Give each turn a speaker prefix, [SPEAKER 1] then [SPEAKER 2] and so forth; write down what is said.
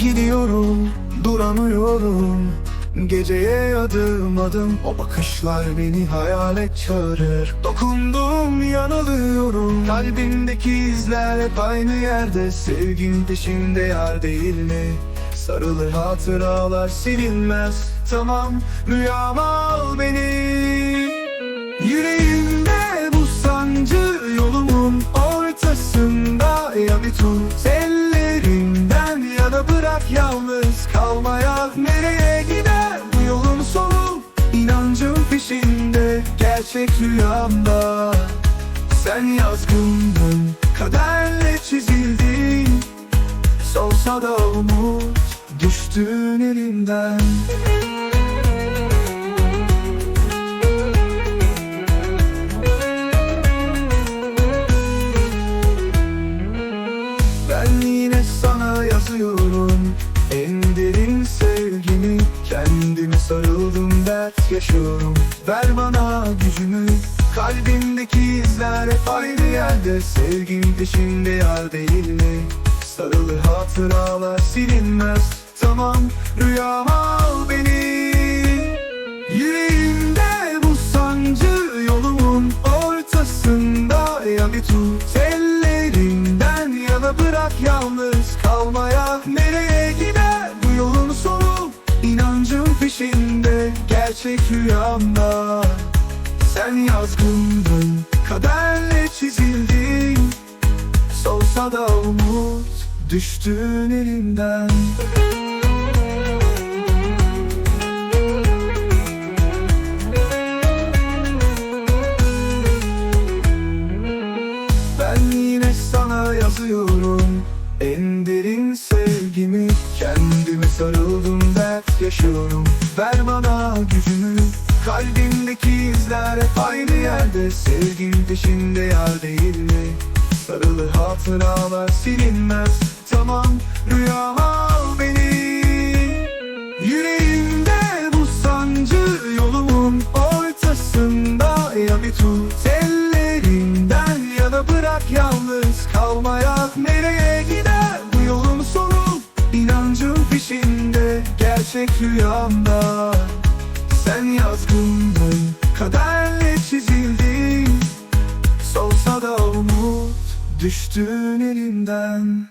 [SPEAKER 1] Duramıyorum, duramıyorum. Geceye adım adım O bakışlar beni hayalet çağırır. Dokundum yanılıyorum Kalbimdeki izler hep aynı yerde. Sevgin peşinde yar değil mi? Sarılı hatıralar silinmez. Tamam rüyama al beni. Yüreğimde bu sancı yolumun ortasında Ya bir tut bırak yalnız kalmaya Nereye gider? Bu yolun sonu İnancım peşinde gerçek rüyamda. Sen yazgındın kaderle çizildin. Solsa da umut düştün elimden gücümü. Kalbimdeki izler hep aynı yerde. Sevgin peşinde yar değil mi? Sarılı hatıralar silinmez. Tamam rüyama al beni. Yüreğimde bu sancı yolumun ortasında Ya bir tut. Ellerimden ya da bırak yalnız kalmaya. Nereye gider bu yolun sonu? İnancım peşinde gerçek rüyamda Sen yazgındın kaderle çizildin. Solsa da umut düştün elimden. Ben yine sana yazıyorum En derin sevgimi. Kendime sarıldım dert yaşıyorum. Ver bana gücümü Kalbimdeki izler hep aynı yerde. Sevgin peşinde yar değil mi? Sarılı hatıralar silinmez. Tamam rüyama al beni. Yüreğimde bu sancı yolumun ortasında. Ya bir tut ellerimden ya da bırak yalnız kalmaya Nereye gider bu yolun sonu? İnancım peşinde gerçek rüyamda. Sen yazgındın düştün elimden